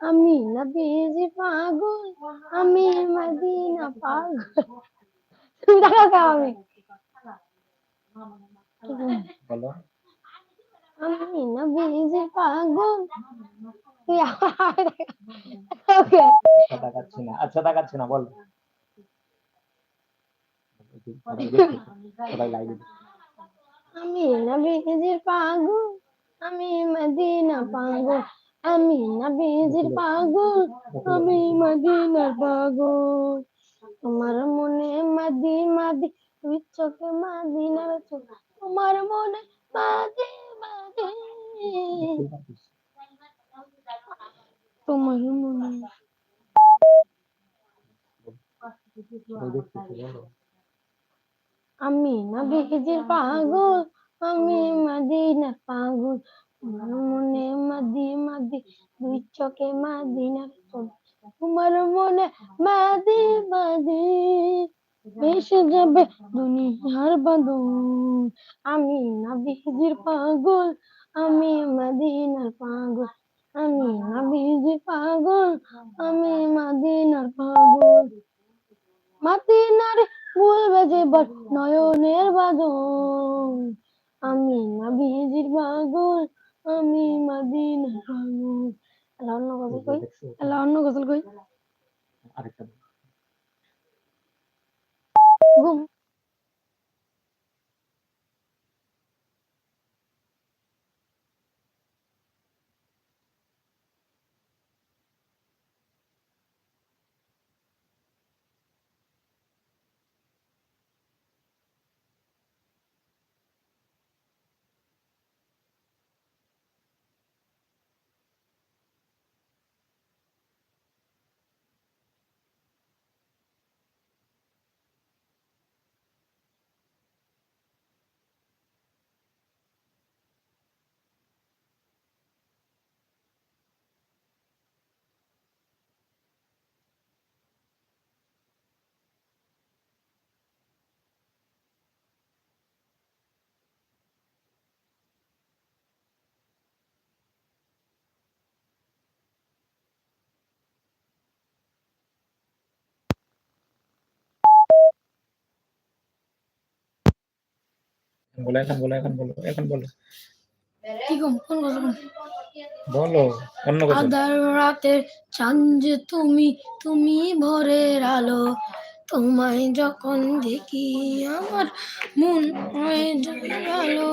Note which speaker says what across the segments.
Speaker 1: আমি না নবীজি পাগল আমি মদিনা পাগল। তুমি দেখাও কে আমি।
Speaker 2: বলো।
Speaker 1: আমি নবীজি পাগল।
Speaker 2: আচ্ছা না। আচ্ছা না বল।
Speaker 1: আমি নবীজির পাগল আমি মদিনা পাগল। আমি নবীজির পাগল, আমি মদিনার পাগল। তোমার মনে মাদি মাদি তুই চোখে মাদিনার চোখ। তোমার মনে মাদি মাদি। তোমার মনে আমি নবীজির পাগল, আমি মদিনার পাগল। মনে মাদি মাদি দুই চোখে মাদিনার চোখ তোমার মনে মাদি মাদি এসে যাবে দুনিয়ার বাদল আমি নবীজির পাগল, আমি মদিনার পাগল। আমি নবীজির পাগল, আমি মদিনার পাগল। মাদিনার বলবে যে বল নয়নের বাদল আমি নবীজির পাগল আমি মাদিনা আল্লাহ অন্য গজল কই? আল্লাহ অন্য গজল কই?
Speaker 2: আরেকটা বলো এখন বলো এখন বলো এখন বলো।
Speaker 1: কি ঘুম কোন গজল
Speaker 2: বলো অন্য কথা
Speaker 1: আধার রাতের চাঁদ তুমি তুমি ভোরের আলো। তোমায় যখন দেখি আমার মন হয়ে আলো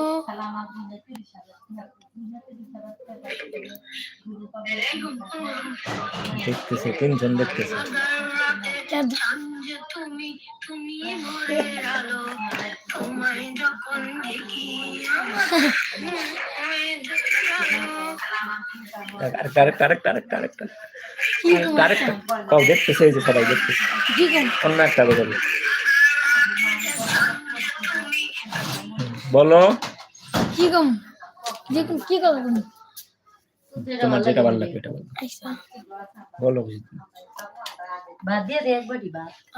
Speaker 2: দেখতেছে তিনজন দেখতেছে।
Speaker 1: তুমি তুমি ভোরের
Speaker 2: আরেকটা আরেকটা আরেকটা আরেকটা আরেকটা আরেকটা আরেকটা কও দেখতেছে এই যে সবাই দেখতেছে। অন্য একটা বলো। বলো।
Speaker 1: কি ঘুম কি কথা ঘুম
Speaker 2: তোমার যেটা ভালো লাগবে এটা বলো।
Speaker 1: আচ্ছা।
Speaker 2: বলো।
Speaker 3: দিয়ে দে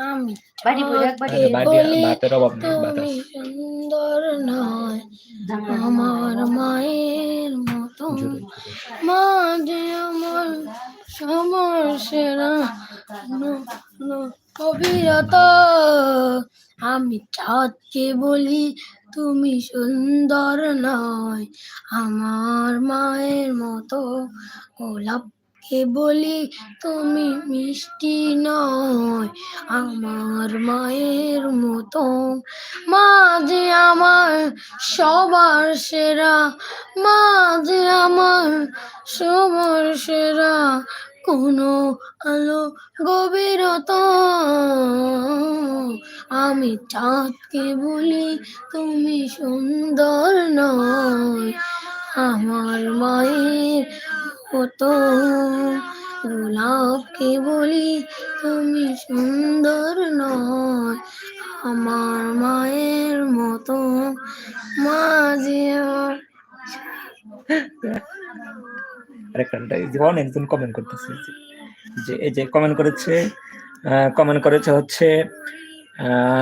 Speaker 1: আমি
Speaker 2: ভাতের অভাব নেই বাতাস।
Speaker 1: সুন্দর নয় আমার মায়ের মতো।
Speaker 2: জোরে
Speaker 1: মা যে আমার সমস্যা কবিরতা আমি চাঁদকে বলি তুমি সুন্দর নয় আমার মায়ের মতো। গোলাপকে বলি তুমি মিষ্টি নয়, আমার মায়ের মতো। মা যে আমার সবার সেরা মা যে আমার সবার সেরা, কোনো আলো গভীরতা। আমি চাঁদকে বলি তুমি সুন্দর নয়, আমার মায়ের মতো গোলাপকে বলি তুমি সুন্দর নয়, আমার মায়ের মতো মা যে
Speaker 2: আরেকটা এই অনেকজন কমেন্ট করতেছে যে- এই যে কমেন্ট করেছে কমেন্ট করেছে হচ্ছে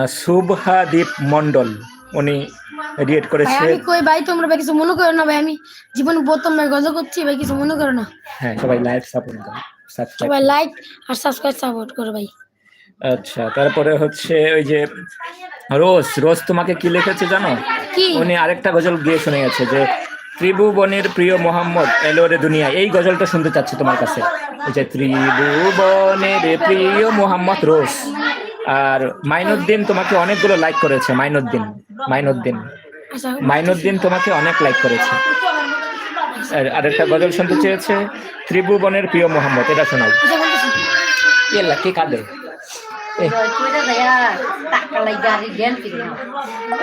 Speaker 2: শুভহাদীপ মন্ডল উনি রিয়েট করেছে।
Speaker 1: আমি কই? ভাই তোমরা ভাই কিছু মনে করো না ভাই আমি জীবন প্রথম ভাই গজল করছি ভাই কিছু মনে করো না।
Speaker 2: হ্যাঁ সবাই লাইক সাপোর্ট সাবস্ক্রাইব
Speaker 1: সবাই লাইক আর সাবস্ক্রাইব সাপোর্ট করো ভাই।
Speaker 2: আচ্ছা তারপরে হচ্ছে ওই যে রোজ রোজ তোমাকে কি লিখেছে জানো?
Speaker 1: কি?
Speaker 2: উনি আরেকটা গজল গিয়ে শুনে গেছে যে ত্রিভুবনের প্রিয় মোহাম্মদ এলোরে দুনিয়া এই গজলটা শুনতে চাচ্ছি তোমার কাছে। এই যে ত্রিভুবনের প্রিয় মোহাম্মদ রোজ। আর মাইনুদ্দিন তোমাকে অনেকগুলো লাইক করেছে মাইনুদ্দিন মাইনুদ্দিন। মাইনুদ্দিন তোমাকে অনেক লাইক করেছে। আর একটা গজল শুনতে চেয়েছে ত্রিভুবনের প্রিয় মোহাম্মদ এটা শোনাও।
Speaker 1: আচ্ছা
Speaker 2: এলা কে কাঁদে? এ,
Speaker 3: Rồi cuối đó là ya tak kalai gari gen pin na.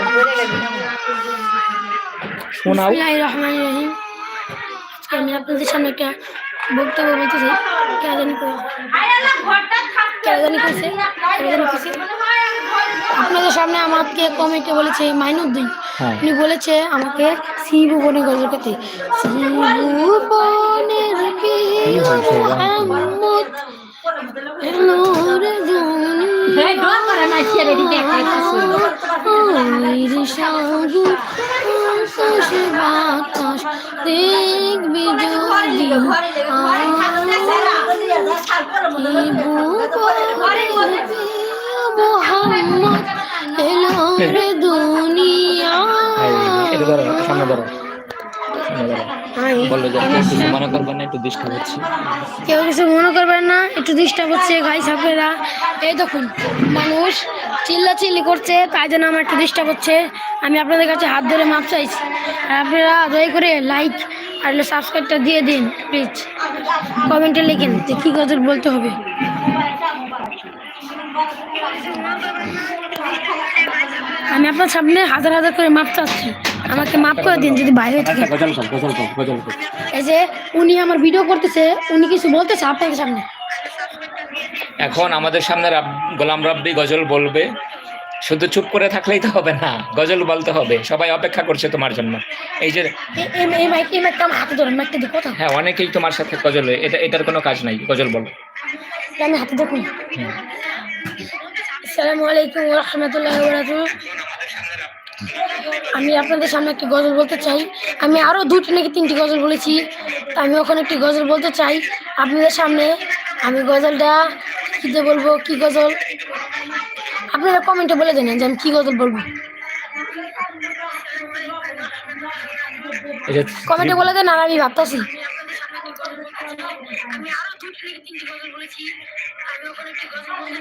Speaker 3: Cuối đó là gini.
Speaker 2: শোনাও
Speaker 1: আমি আপনাদের সামনে একটা বক্তব্য বলতে চাই আপনাদের সামনে আমাকে কমেন্টে বলেছে মাইনুদ্দিন।
Speaker 2: হ্যাঁ।
Speaker 1: উনি বলেছে আমাকে শ্রীভুবনে গজল প্রিয়
Speaker 2: হয়েছে?
Speaker 1: মোহাম্মদ বাতাস দেখবি যদি
Speaker 2: মনে একটু ডিস্টার্ব হচ্ছে।
Speaker 1: কেউ কিছু মনে করবেন না, একটু ডিস্টার্ব এই মানুষ চিল্লা চিল্লি করছে, তাই জন্য আমার একটু ডিস্টার্ব হচ্ছে আমি আপনাদের কাছে হাত ধরে মাপ চাইছি। আর আপনারা দয়া করে লাইক আর সাবস্ক্রাইবটা দিয়ে দিন প্লিজ কমেন্টে লিখেন যে কী কথা বলতে হবে। আমি আপনার সামনে হাজার হাজার করে মাপ চাচ্ছি। আমাকে মাপ করে দিন যদি বাইরে থেকে। এই যে উনি আমার ভিডিও করতেছে উনি কিছু বলতেছে আপনাদের সামনে।
Speaker 2: এখন আমাদের সামনে রাব- গোলাম রাব্বি গজল বলবে। শুধু চুপ করে থাকলেই তো হবে না গজল বলতে হবে। সবাই অপেক্ষা করছে তোমার জন্য। এই যে হ্যাঁ অনেকেই তোমার সাথে গজল এটা এটার কোনো কাজ নাই গজল বলো।
Speaker 1: আমি হাতে দেখুন। আসসালামু আলাইকুম রহমতুল্লাহ আমি আপনাদের সামনে একটি গজল বলতে চাই। আমি আরও দুটি নাকি তিনটি গজল বলেছি। তা আমি ওখানে একটি গজল বলতে চাই। আপনাদের সামনে আমি গজলটা কীতে বলব? কি গজল? আপনারা কমেন্টে বলে দেন যে আমি কী গজল বলব। কমেন্টে বলে দেন আর আমি ভাবতাছি।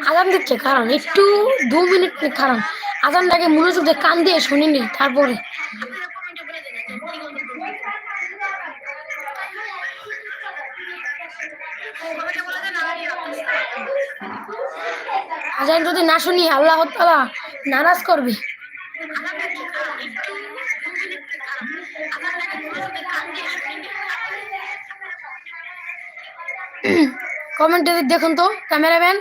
Speaker 1: আজান দিচ্ছে, কারণ একটু দু মিনিট কারণ আজানটাকে মনোযোগ দিয়ে কান দিয়ে শুনিনি, তারপরে। আজান যদি না শুনি, আল্লাহ তালা নারাজ করবে। কমেন্টে দেখুন তো ক্যামেরাম্যান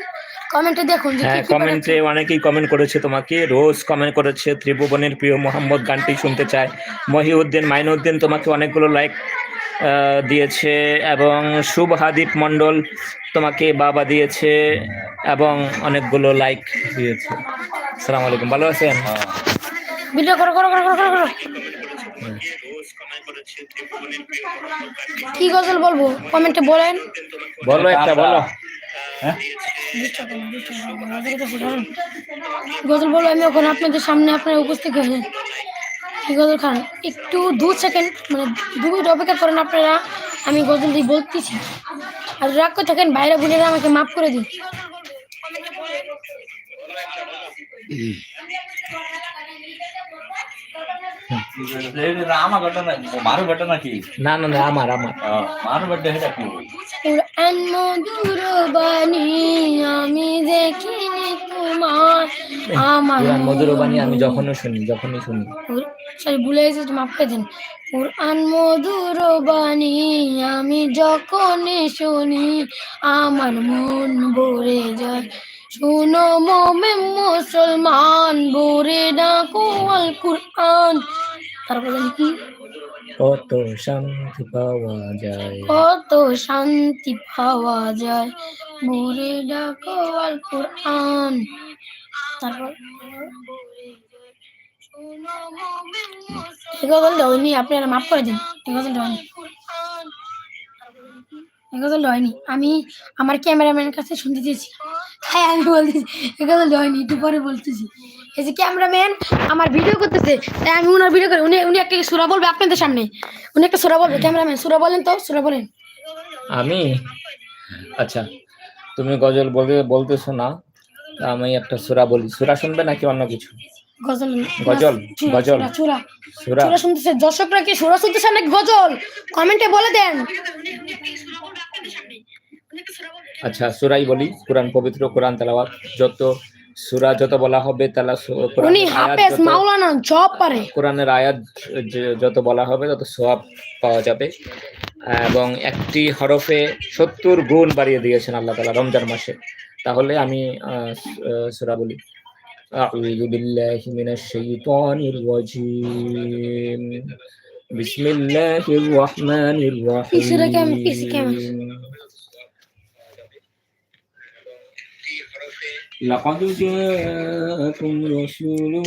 Speaker 1: কমেন্টে দেখুন
Speaker 2: হ্যাঁ কমেন্টে অনেকেই কমেন্ট করেছে তোমাকে রোজ কমেন্ট করেছে ত্রিভুবনের প্রিয় মোহাম্মদ গানটি শুনতে চায়। মহিউদ্দিন মাইনুদ্দিন তোমাকে অনেকগুলো লাইক দিয়েছে এবং শুভ হাদীপ মণ্ডল তোমাকে বাবা দিয়েছে এবং অনেকগুলো লাইক দিয়েছে। আসসালামু আলাইকুম ভালো আছেন?
Speaker 1: ভিডিও করো করো করো করো করো। করো কি গজল বলব? কমেন্টে বলেন।
Speaker 2: বলো একটা বলো।
Speaker 1: গজল বলো আমি ওখানে আপনাদের সামনে আপনারা উপস্থিত হয়েছেন কি গজল খান? একটু দু সেকেন্ড মানে দু মিনিট অপেক্ষা করেন আপনারা আমি গজল দিয়ে বলতেছি। আর রাগ করে থাকেন বাইরে বোনেরা আমাকে মাফ করে দিন। কুরআন আমি
Speaker 2: যখনই শুনি যখনই শুনি।
Speaker 1: সরি ভুলে গেছি মাফ করে দিন। কুরআন মধুর বাণী আমি যখনই শুনি আমার মন ভরে যায়। শুনো মোমে মুসলমান ভরে ডাকো আল কুরআন তারপর কি
Speaker 2: কত শান্তি পাওয়া যায়।
Speaker 1: কত শান্তি পাওয়া যায়। ভরে ডাকো আল কুরআন। তারপর? এই গজলটা হয়নি আপনারা মাফ করে দিন। এই গজলটা হয়নি। এই গজলটা হয়নি। আমি আমার ক্যামেরাম্যানের কাছে শুনতে চেয়েছি। তাই আমি বলতেছি এই গজলটা হয়নি একটু পরে বলতেছি। এই যে ক্যামেরাম্যান আমার ভিডিও করতেছে তাই আমি ওনার ভিডিও করি। উনি উনি একটা সুরা বলবে আপনাদের সামনে। উনি একটা সুরা বলবে। ক্যামেরাম্যান সুরা বলেন তো সুরা বলেন।
Speaker 2: আমি? আচ্ছা তুমি গজল বলতে বলতেছো না আমি একটা সুরা বলি। সুরা শুনবে নাকি অন্য কিছু?
Speaker 1: গজল
Speaker 2: গজল, গজল।
Speaker 1: চূড়া
Speaker 2: সুরা।
Speaker 1: শুনতেছে দর্শকরা কি সুরা শুনতেছে নাকি গজল? কমেন্টে বলে দেন।
Speaker 2: আচ্ছা সুরাই বলি কোরআন পবিত্র কোরআন তেলাওয়াত যত সুরা যত বলা হবে তালা সু-
Speaker 1: উনি
Speaker 2: কোরআনের আয়াত
Speaker 1: হাফেজ
Speaker 2: যত-
Speaker 1: মাওলানা জব পারে
Speaker 2: কোরআনের আয়াত যে- যত বলা হবে তত সোয়াব পাওয়া যাবে এবং একটি হরফে সত্তর গুণ বাড়িয়ে দিয়েছেন আল্লাহ তালা রমজান মাসে তাহলে আমি আহ, সু- আহ, সূরা বলি أعوذ بالله من الشيطان الرجيم بسم الله الرحمن
Speaker 1: سورة كم- كيس كم؟
Speaker 2: الرحيم لقد جاءكم رسول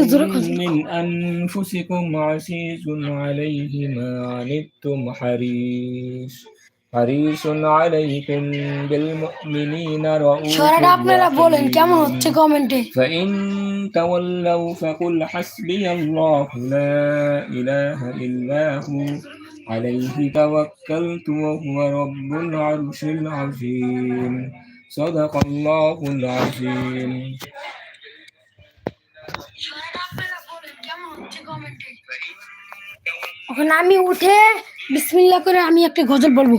Speaker 2: من أنفسكم عزيز عليه ما عنتم حريص. حريص عليكم بالمؤمنين رؤوف فإن تولوا فقل حسبي الله لا إله إلا هو. عليه توكلت وهو رب العرش العظيم. صدق الله العظيم
Speaker 1: ওখানে আমি উঠে বিসমিল্লাহ করে আমি একটা গজল বলবো